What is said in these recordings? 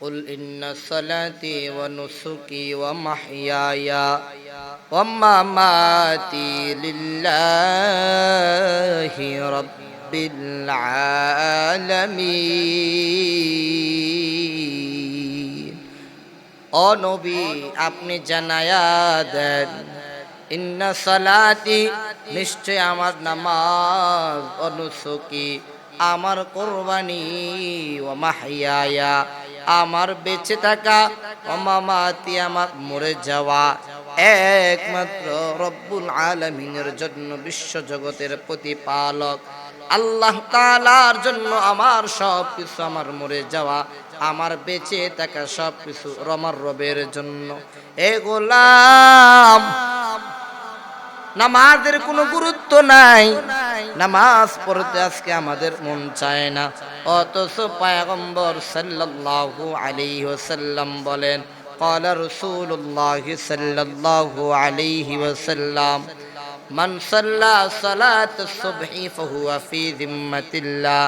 قل إن صلاتي ونسكي ومحياي ومماتي لله رب العالمين ও নবী আপনি জানায়া দেন ইন্না সালাতি নিশ্চয় আমার নামাজ অনুসুকি আমার কোরবানি ও মাহিয়ায়া আমার বেঁচে থাকা, ও মামাতি আমার মরে যাওয়া। একমাত্র রব্বুল আলমিনের জন্য বিশ্ব জগতের প্রতিপালক। আল্লাহ তালার জন্য আমার সব কিছু আমার মরে যাওয়া, আমার বেঁচে থাকা সব কিছু রমার রবের জন্য। এ গোলাম নামাজের কোনো গুরুত্ব নাই নামাজ পড়তে আজকে আমাদের মন চায় না অথচ পায়গম্বর সাল্লাল্লাহু আলাইহি ওয়াসাল্লাম বলেন قال رسول الله صلى الله عليه وسلم من صلى صلاة الصبح فهو في ذمة الله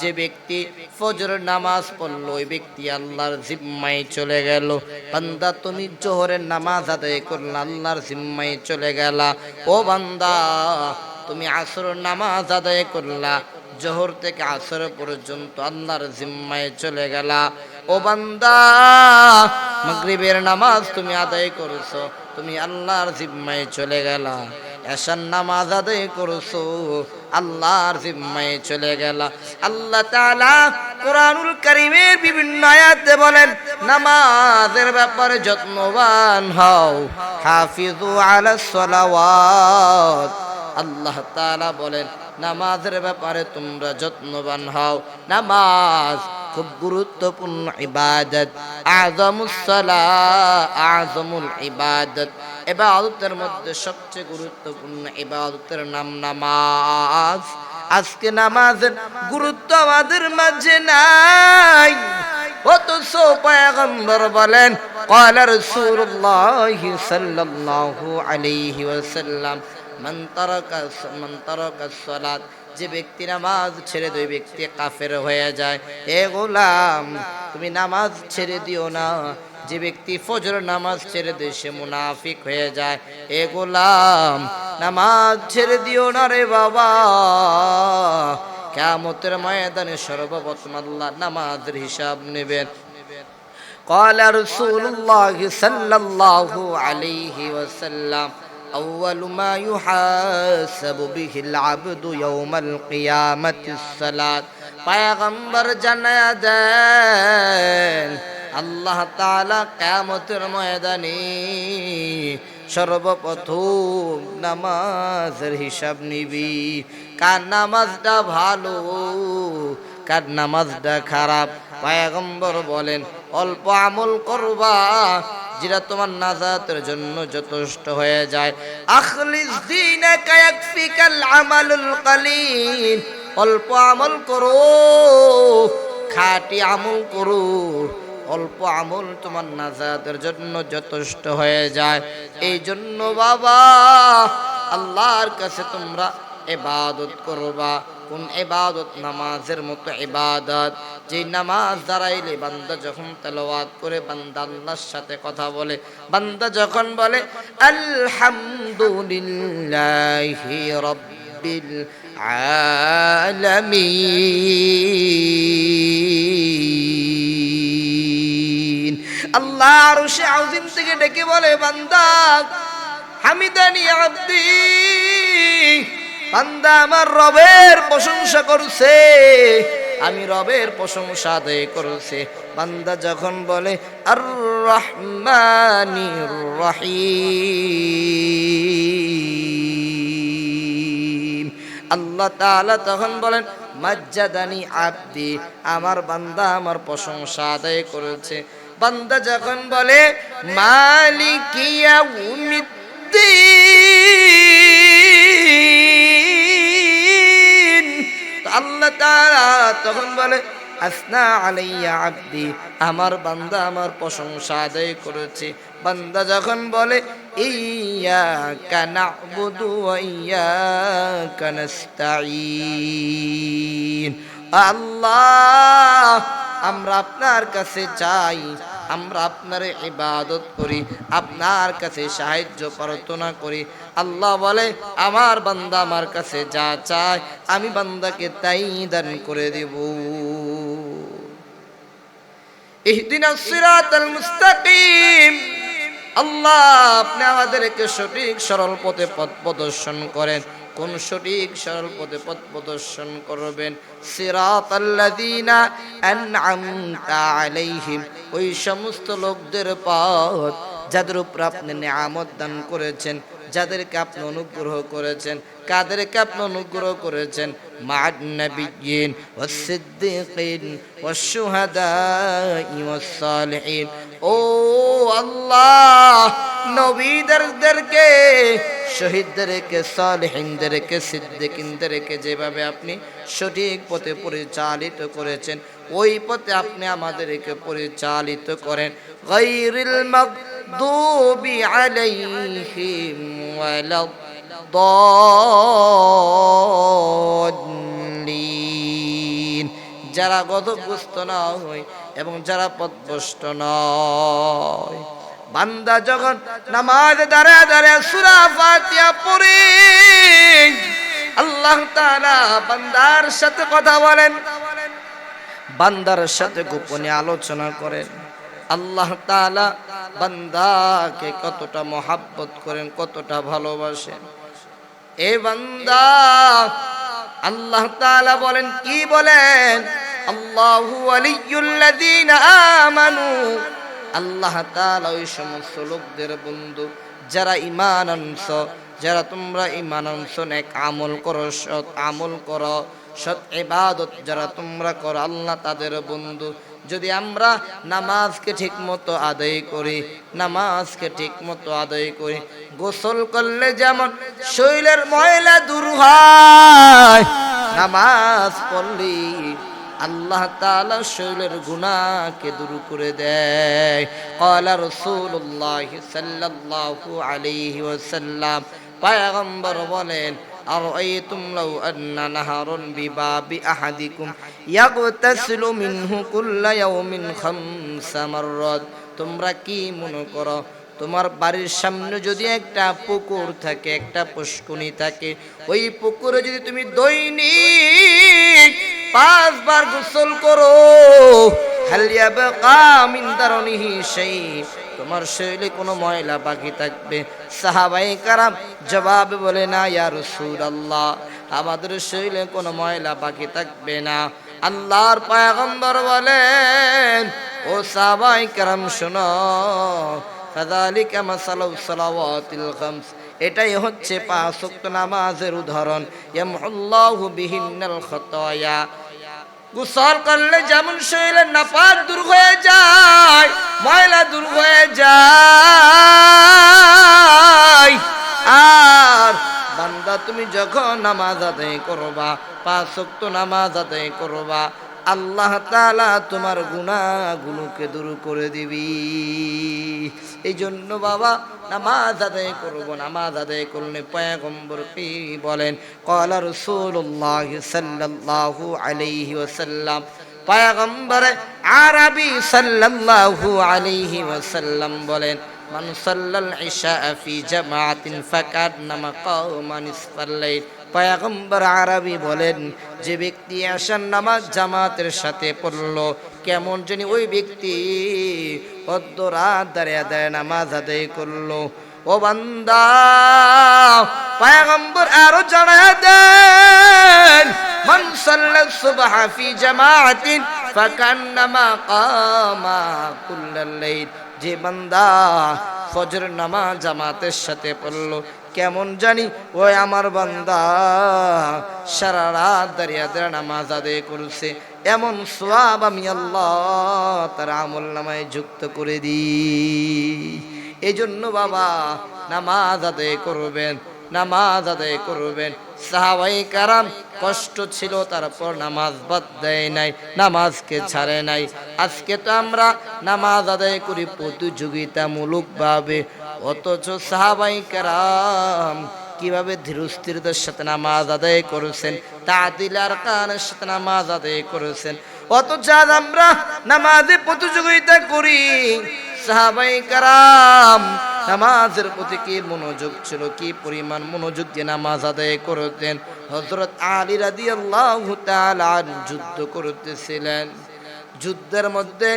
যে ব্যক্তি ফজর নামাজ পড়ল, ওই ব্যক্তি আল্লাহর জিম্মায় চলে গেল। বান্দা তুমি জোহরের নামাজ আদায় করলে, আল্লাহর জিম্মায় চলে গেলা। ও বান্দা, তুমি আসর নামাজ আদায় করলা, জোহর থেকে আসর পর্যন্ত আল্লাহর জিম্মায় চলে গেলা। ও বান্দা, মাগরিবের নামাজ তুমি আদায় করছ, তুমি আল্লাহর জিম্মায় চলে গেলা। এসার নামাজ আদায় করছ, আল্লাহর জিম্মায় চলে গেলা। আল্লাহ তাআলা কোরআনুল কারীমের বিভিন্ন আয়াতে বলেন, নামাজের ব্যাপারে যত্নবান হও হাফিজু আলাস সালাওয়াত। আল্লাহ তাআলা বলেন, নামাজের ব্যাপারে তোমরা যত্নবান হও। নামাজ খুব গুরুত্বপূর্ণ ইবাদত আজমুস সালাহ আজমুল ইবাদত ইবাদতের মধ্যে সবচেয়ে গুরুত্বপূর্ণ ইবাদতের নাম নামাজ আজকে নামাজের গুরুত্ব আমাদের মাঝে নাই অথচ পয়গম্বর বলেন قال رسول الله صلى الله عليه وسلم মান তারাকা মান তারাকা সালাত যে ব্যক্তি নামাজ ছেড়ে দুই ব্যক্তি কাফের হয়ে যায় এ গোলাম তুমি নামাজ ছেড়ে দিও না যে ব্যক্তি ফজর নামাজ ছেড়ে দেয় সে মুনাফিক হয়ে যায় এ গোলাম নামাজ ছেড়ে দিও না রে বাবা কেমতের ময়দানে সর্বপ্রথম আল্লাহ নামাজের হিসাব নেবেন قال رسول الله صلى الله عليه وسلم أول ما يحاسب به العبد يوم القيامة الصلاة পায়গম্বর জানায়া দেন আল্লাহ তাআলা কিয়ামতের ময়দানে সর্বপ্রথম নামাজের হিসাব নিবি কার নামাজটা ভালো কার নামাজটা খারাপ পায়গম্বর বলেন অল্প আমল করবা যেটা তোমার নাজাতের জন্য যথেষ্ট হয়ে যায়। আখলিস দীনাকা ইয়াকফিকাল আমালুল কালিল, অল্প আমল করো, খাটি আমল করো, অল্প আমল তোমার নাজাতের জন্য যথেষ্ট হয়ে যায়। এই জন্য বাবা, আল্লাহর কাছে তোমরা এবাদত করবা। কোন এবাদত নামাজের মতো এবাদত যে নামাজ দাঁড়াইলে বান্দা যখন তেলাওয়াত করে, বান্দা আল্লাহর সাথে কথা বলে, বান্দা যখন বলে, আলহামদুলিল্লাহি রব্বিল আলামিন। আল্লাহ আরশে আযীম থেকে ডেকে বলে, বান্দা হামিদানি আব্দি। বান্দা আমার রবের প্রশংসা করছে। আমি রবের প্রশংসা আদায় করছে। বান্দা যখন বলে আর রহমানির রহিম আল্লাহ তাআলা তখন বলেন, মাজ্জাদানি আব্দি, আমার বান্দা আমার প্রশংসা আদায় করেছে। বান্দা যখন বলে, মালিকিয়া উমিদ্দিন আল্লাহ তাআলা তখন বলে, আসনা আলাইয়া আব্দি, আমার বান্দা আমার প্রশংসা আদায় করেছে। বান্দা যখন বলে ইয়াকা নাস্তাঈন। আল্লাহ, আমরা আপনার কাছে চাই, আমরা আপনার ইবাদত করি, আপনার কাছে সাহায্য প্রার্থনা করি। আল্লাহ বলে, আমার বান্দা আমার কাছে যা চায়, আমি বান্দাকে তাই দান করে দেব। ইহদিনা আল্লাহ, আপনি আমাদেরকে সঠিক, সরল পথে পথ প্রদর্শন করেন। কোন সঠিক, সরল পথে পথ প্রদর্শন করবেন? সিরাতাল্লাযীনা আন'আমতা আলাইহিম। ওই সমস্ত লোকদের পথ যাদের উপর আপনি নিয়ামত দান করেছেন। যাদেরকে আপনি অনুগ্রহ করেছেন, কাদেরকে আপনি অনুগ্রহ করেছেন? মা'আন নাবিয়্যিন ওয়াস সিদ্দিকিন ওয়াস শুহাদাই ওয়াস ও আল্লাহ, নবীদেরকে, শহীদদেরকে, সালেহিনদেরকে, সিদ্দিকিনদেরকে যেভাবে আপনি সঠিক পথে পরিচালিত করেছেন, ওই পথে আপনি আমাদেরকে পরিচালিত করেন। গায়রিল মাগদুবি আলাইহিম ওয়ালাদ যারা গদগ্রস্ত নয় এবং যারা পথভ্রষ্ট নয়। বান্দা যখন নামাজ দাঁড়ায় দাঁড়ায় সুরা ফাতিহা পড়ে, আল্লাহ তাআলা বান্দার সাথে কথা বলেন। বান্দার সাথে গোপনে আলোচনা করেন। আল্লাহ তাআলা বান্দাকে কতটা মহাব্বত করেন, কতটা ভালোবাসেন। এ বান্দা, আল্লাহ তাআলা বলেন, কি বলেন? আল্লাহু ওয়ালিয়ুল্লাযীনা আমানু। আল্লাহ তাআলা ওই সমস্ত লোকদের বন্ধু, যারা ঈমান আনছ, যারা তোমরা ঈমান আনছ, নেক আমল করো, সৎ আমল করো, সৎ ইবাদত যারা তোমরা করো, আল্লাহ তাদের বন্ধু। যদি আমরা নামাজকে ঠিক মতো আদায় করি, নামাজকে ঠিক মতো আদায় করি, গোসল করলে যেমন শৈলের ময়লা দূর হয়, নামাজ পড়লি আল্লাহ তাআলা শৈলের গুনাহকে দূর করে দেয়। ক্বালা রাসূলুল্লাহ সাল্লাল্লাহু আলাইহি ওয়াসাল্লাম, পয়গম্বর বলেন أرأيتم لو أن نهرا بباب أحدكم يغتسل منه كل يوم خمس مرات তোমরা কি মনে করো তোমার বাড়ির সামনে যদি একটা পুকুর থাকে একটা পুষ্কুনি থাকে ওই পুকুরে যদি তুমি দৈনিক পাঁচবার গোসল করো তোমার শরীরে কোনো ময়লা বাকি থাকবে। সাহাবাই কারাম জবাব বলে, না, ইয়া রাসূলুল্লাহ, আমাদের শরীরে কোনো ময়লা বাকি থাকবে না। আল্লাহর পয়গম্বর বলেন, ও সাহাবাই কারাম, শোনো কাযালিকা মাসালু সালাওয়াতিল খামস, এটাই হচ্ছে পাঁচ নামাজের উদাহরণ। ইয়ামহুল্লাহু বিহিন্নাল খাতায়া। গোসল করলে যেমন শরীরে নাপাক দূর হয়ে যায়, ময়লা দূর হয়ে যায়। আর বান্দা তুমি যখন নামাজ আদায় করবা, পাঁচ ওয়াক্ত নামাজ আদায় করবা, আল্লাহ তাআলা তোমার গুনাহগুলোকে দূর করে দিবি। এই জন্য বাবা, নামাজ আদায় করব, নামাজ আদায় করলে পয়গম্বর বলেন? কলা রসুল্লাহ সাল্লাল্লাহু আলাইহি ওয়াসাল্লাম, পয়গম্বর আরবি সাল্লাল্লাহু আলাইহি ওয়াসাল্লাম বলেন, মান সাল্লাল ইশা ফি জামাআতিন ফাকান্নামা কাওমা নিসফাল লাইল। পয়গম্বর আরবি বলেন, যে ব্যক্তি আসার নামাজ জামাতের সাথে পড়ল, কেমন জানি ওই ব্যক্তি অদ্য রাত দাঁড়িয়ে দাঁড়িয়ে নামাজ ও বান্দা, পয়গম্বর আরও জানায় দেন, মান সাল্লা সুবহ ফি জামাআতিন ফাকান্নামা কামা কুল্লাল লাইল। যে বান্দা ফজর নামাজ জামাতের সাথে পড়ল কেমন জানি? ওই আমার বান্দা সারা রাত দাঁড়িয়ে দাঁড়া নামাজ আদায় করছে। এমন সব আমি আল্লাহ তার আমল নামায় যুক্ত করে দিই। এই জন্য বাবা, নামাজ আদায় করবেন, নামাজ আদায় করবেন। সাহাবাই কারাম কষ্ট ছিল, তারপর নামাজ বাদ দেয় নাই, নামাজকে ছাড়ে নাই। আজকে তো আমরা নামাজ আদায় করি প্রতিযোগিতামূলক ভাবে অথচ সাহাবাই কারাম কীভাবে ধীরস্থিরতার সাথে নামাজ আদায় করেছেন তাদিল আর কানের সাথে নামাজ আদায় করেছেন। অথচ আজ আমরা নামাজে প্রতিযোগিতা করি, সাহাবাই কারাম নামাজের প্রতি কি মনোযোগ ছিল, কি পরিমাণ মনোযোগ দিয়ে নামাজ আদায় করতেন? হজরত আলী রাদি আল্লাহ যুদ্ধ করতেছিলেন। যুদ্ধের মধ্যে,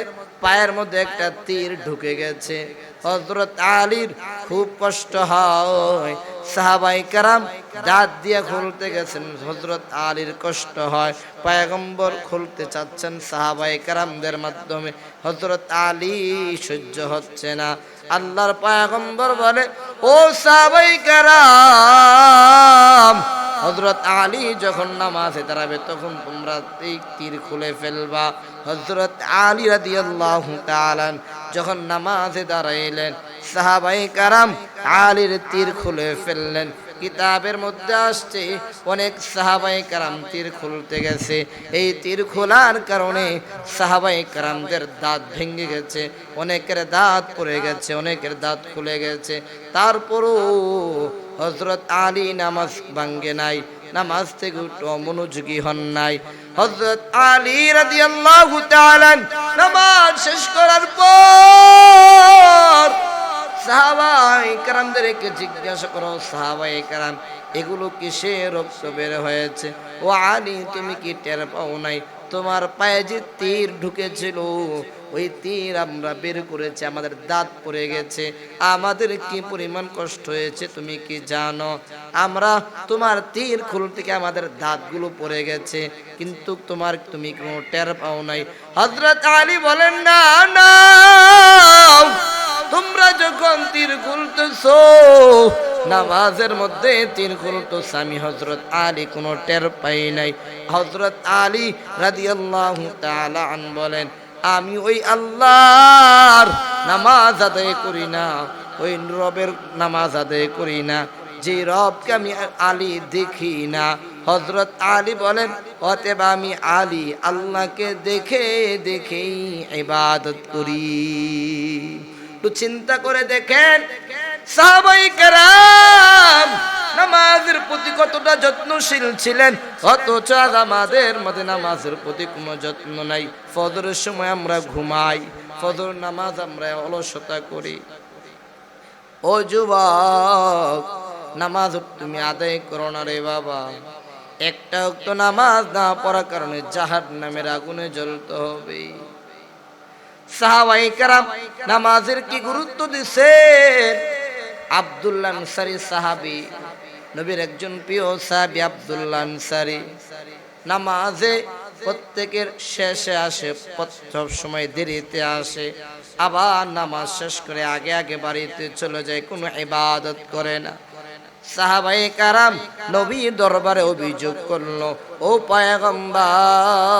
পায়ের মধ্যে একটা তীর ঢুকে গেছে। হজরত আলীর খুব কষ্ট হয়। সাহাবাই কারাম দাঁত দিয়ে খুলতে গেছেন হজরত আলীর কষ্ট হয়। পায়গম্বর খুলতে চাচ্ছেন সাহাবাই কারামদের মাধ্যমে। হজরত আলী সহ্য হচ্ছে না। আল্লাহর পায়গম্বর বলে, ও সাবাই কারাম হজরত আলী যখন নামাজে দাঁড়াবে, তখন তোমরা এই তীর খুলে ফেলবা। হজরত আলী রাদি আল্লাহ যখন নামাজে দাঁড়াইলেন, সাহাবাই কারাম আলীর তীর খুলে ফেললেন। কিতাবের মধ্যে আসছে, অনেক সাহাবাই কারাম তীর খুলতে গেছে। এই তীর খোলার কারণে সাহাবাই কারামদের দাঁত ভেঙে গেছে, অনেকের দাঁত পড়ে গেছে, অনেকের দাঁত খুলে গেছে। তারপরও হজরত আলী নামাজ ভাঙ্গে নাই, নামাজ থেকে মনোযোগী হন নাই। হজরত আলী রাজি আল্লাহ নামাজ শেষ করার পর সাহাবাই কারামদেরকে জিজ্ঞাসা করো সাহাবাই কারাম এগুলো কিসে রক্ত বের হয়েছে? ও আলী, তুমি কি টের পাও নাই? তোমার পায়ে যে তীর ওই তীর আমরা বের করেছি, আমাদের দাঁত পড়ে গেছে। আমাদের কি পরিমাণ কষ্ট হয়েছে, তুমি কি জানো? আমরা তোমার তীর খুল থেকে আমাদের দাঁতগুলো পড়ে গেছে, কিন্তু তোমার তুমি কোনো টের পাও নাই। হজরত আলী বলেন, না না। নামাজের মধ্যে তীর খুলতো স্বামী হজরত আলী কোনো টের পাই নাই। হজরত আলী রাদিয়াল্লাহু তাআলা আন বলেন, আমি ওই আল্লাহর নামাজ আদায় করি না, ওই রবের নামাজ আদায় করি না, যে রবকে আমি আলী দেখি না। হজরত আলী বলেন, অতএব আমি আলী, আল্লাহকে দেখে দেখেই ইবাদত করি। চিন্তা করে দেখেন নামাজের প্রতি কতটা যত্নশীল ছিলেন? অথচ আমাদের মধ্যে নামাজের প্রতি কোনো যত্ন নাই। সময় আমরা ঘুমাই নামাজ আমরা অলসতা করি। ও যুবক, নামাজ তুমি আদায় করো না রে বাবা। একটা তো নামাজ না পড়ার কারণে জাহার নামের আগুনে জ্বলতে হবে। সাহাবাই কারাম, নামাজের কি গুরুত্ব দিছেন আব্দুল্লাহ আনসারি সাহাবি, নবীর একজন প্রিয় সাহাবি আব্দুল্লাহ আনসারি। নামাজে প্রত্যেকের শেষে আসে সব সময় দেরিতে আসে, আবার নামাজ শেষ করে আগে আগে বাড়িতে চলে যায়, কোনো ইবাদত করে না। সাহাবাই কারাম নবীর দরবারে অভিযোগ করল, ও পায়গম্বর,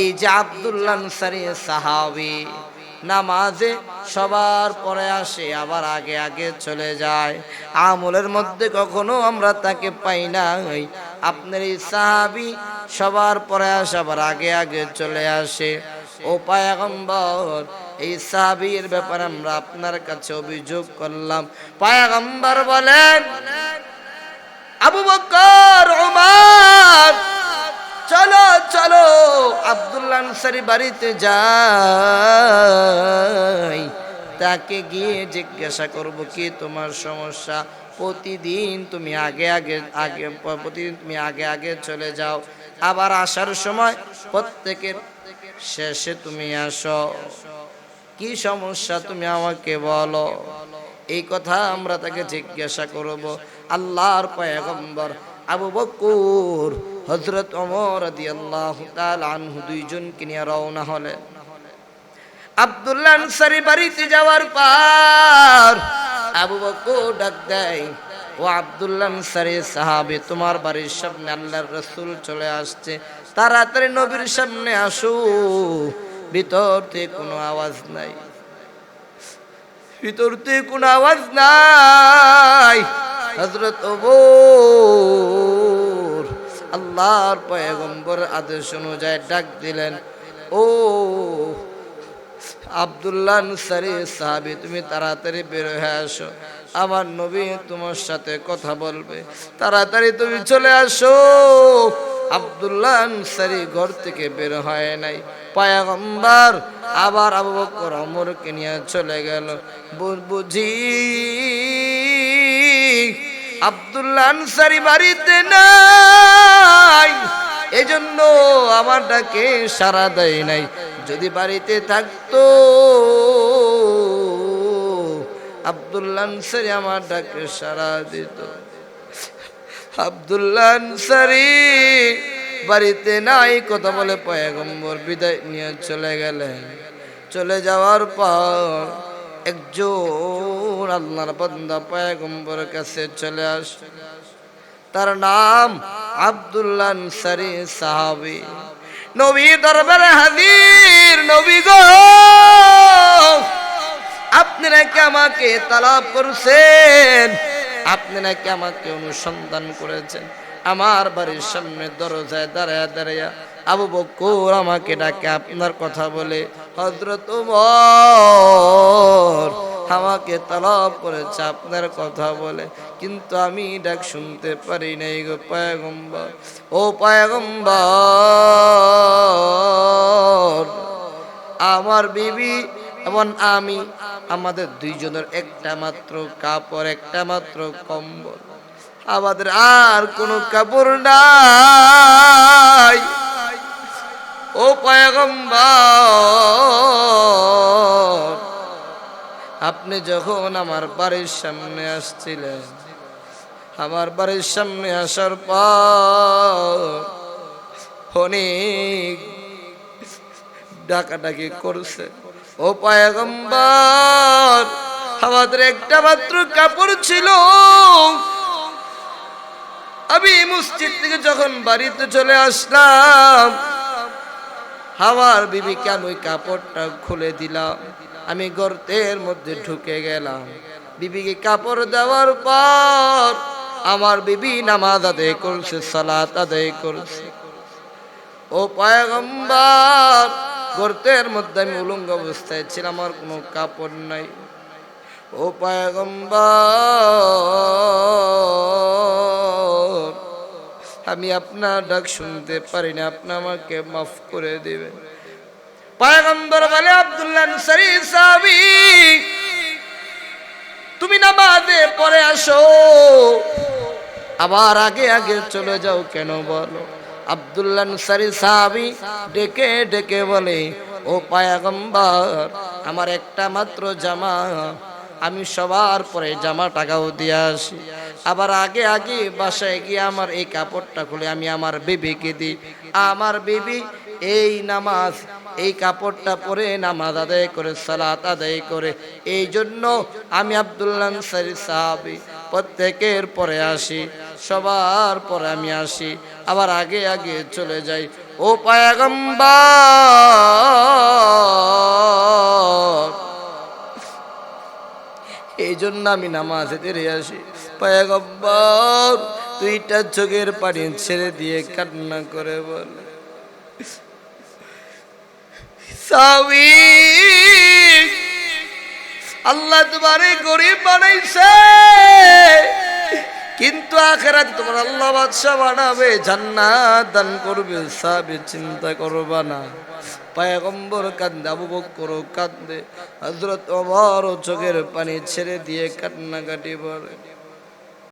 এই যে আব্দুল্লাহ আনসারি সাহাবি নামাজে সবার পরে আসে, আবার আগে আগে চলে যায়। আমলের মধ্যে কখনো আমরা তাকে পাই নাই আপনার এই সাহাবি সবার পরে আসে, আবার আগে আগে চলে আসে। ও পায়াগম্বর, এই সাহাবির ব্যাপারে আমরা আপনার কাছে অভিযোগ করলাম। পায়াগম্বর বলেন, আবু বকর ওমর চলো চলো, আব্দুল্লাহ আনসারি বাড়িতে যাই। তাকে গিয়ে জিজ্ঞাসা করব, কি তোমার সমস্যা? প্রতিদিন তুমি আগে আগে আগে, প্রতিদিন তুমি আগে আগে চলে যাও। আবার আসার সময় প্রত্যেকের শেষে তুমি আসো। কি সমস্যা তুমি আমাকে বলো? এই কথা আমরা তাকে জিজ্ঞাসা করব। আল্লাহর পয়গম্বর আবু বকুর হজরত অমর আদি আল্লাহ আনহু দুইজনকে নিয়ে রওনা হলেন। আব্দুল্লাহ আনসারি বাড়িতে যাওয়ার পর আবু বকর ডাক দেয়, ও আব্দুল্লাহ আনসারি, সাহাবি, তোমার বাড়ির সামনে আল্লাহর রসুল চলে আসছে। তাড়াতাড়ি নবীর সামনে আসো। ভিতর থেকে কোনো আওয়াজ নাই। ভিতর থেকে কোনো আওয়াজ নাই। হজরত ওবর আল্লাহর পয়গম্বর আদেশ অনুযায়ী ডাক দিলেন, ও আবদুল্লাহ নুসারি সাহাবি, তুমি তাড়াতাড়ি বের হয়ে আসো। আমার নবী তোমার সাথে কথা বলবে। তাড়াতাড়ি তুমি চলে আসো। আব্দুল্লাহ আনসারি ঘর থেকে বের হয় নাই। পায়াগম্বার আবার আবু বকর অমরকে নিয়ে চলে গেল। বুঝি আব্দুল্লাহ আনসারি বাড়িতে নাই। এজন্য আমার ডাকে সারা দেয় নাই। যদি বাড়িতে থাকতো, আব্দুল্লাহ আনসারি আমার ডাকে সারা দিত। আব্দুল্লাহ আনসারি বাড়িতে নাই, কথা বলে পয়গম্বর বিদায় নিয়ে চলে গেলেন। চলে যাওয়ার পর একজন আল্লাহর বান্দা পয়গম্বর কাছে চলে আস। তার নাম আব্দুল্লাহ আনসারি সাহাবি। নবী দরবারে হাজির, নবী গো। আপনি নাকি আমাকে তালাব করছেন? আপনি নাকি আমাকে অনুসন্ধান করেছেন? আমার বাড়ির সামনে দরজায় দাঁড়ায় দাঁড়াইয়া আবু বকর আমাকে ডাকে, আপনার কথা বলে হজরত আমাকে তালাব করেছে, আপনার কথা বলে। কিন্তু আমি ডাক শুনতে পারি নাই গো পায়গম্বর। ও পায়গম্বর, আমার বিবি এবং আমি, আমাদের দুইজনের একটা মাত্র কাপড়, একটা মাত্র কম্বল। আমাদের আর কোনো কাপড় নাই। ও পয়গম্বর, আপনি যখন আমার বাড়ির সামনে আসছিলেন, আমার বাড়ির সামনে আসার পর অনেক ডাকাডাকি করছে। ও পায়গম্বর, আমাদের একটা মাত্র কাপড় ছিল। আমি মসজিদ থেকে যখন বাড়িতে চলে আসলাম আমার বিবিকে আমি ওই কাপড়টা খুলে দিলাম আমি গর্তের মধ্যে ঢুকে গেলাম। বিবিকে কাপড় দেওয়ার পর আমার বিবি নামাজ আদায় করছে, সালাত আদায় করছে। ও পায়গম্বর, গর্তের মধ্যে আমি উলঙ্গ অবস্থায় ছিলাম আমার কোনো কাপড় নাই। ও পায়গম্বর আমি আপনার ডাক শুনতে পারি না, আপনি আমাকে মাফ করে দেবেন। পায়গম্বর বলে, আব্দুল্লাহ আনসারী সাহাবী, তুমি নামাজে পড়ে আসো। আবার আগে আগে চলে যাও কেন বলো? আব্দুল্লাহ আনসারী সাহাবী ডেকে ডেকে বলে, ও পায়াগম্বর, আমার একটা মাত্র জামা আমি সবার পরে জামা টাকাও দিয়ে আসি। আবার আগে আগে বাসায় গিয়ে আমার এই কাপড়টা খুলে আমি আমার বেবিকে দিই। আমার বেবি, এই নামাজ, এই কাপড়টা পরে নামাজ আদায় করে, সালাত আদায় করে। এই জন্য আমি আবদুল্লাহ আনসারি সাহাবি, প্রত্যেকের পরে আসি, সবার পরে আমি আসি। আবার আগে আগে চলে যাই। ও পায়াগম্বর জন্য আমি নামাজে তেরে আসি। পায়াগম্বর দুইটা চোখের পানি ছেড়ে দিয়ে কান্না করে বলে। আল্লাহ তোমারে গরিব বানাইছে। কিন্তু আখেরাত তোমার আল্লাহ বাদশাহ বানাবে, জান্নাত দান করবে। সাবি চিন্তা করবা না। পায়গম্বর কান্দে আবু বকর কান্দে হজরত ওমর চোখের পানি ছেড়ে দিয়ে কান্নাকাটি বলে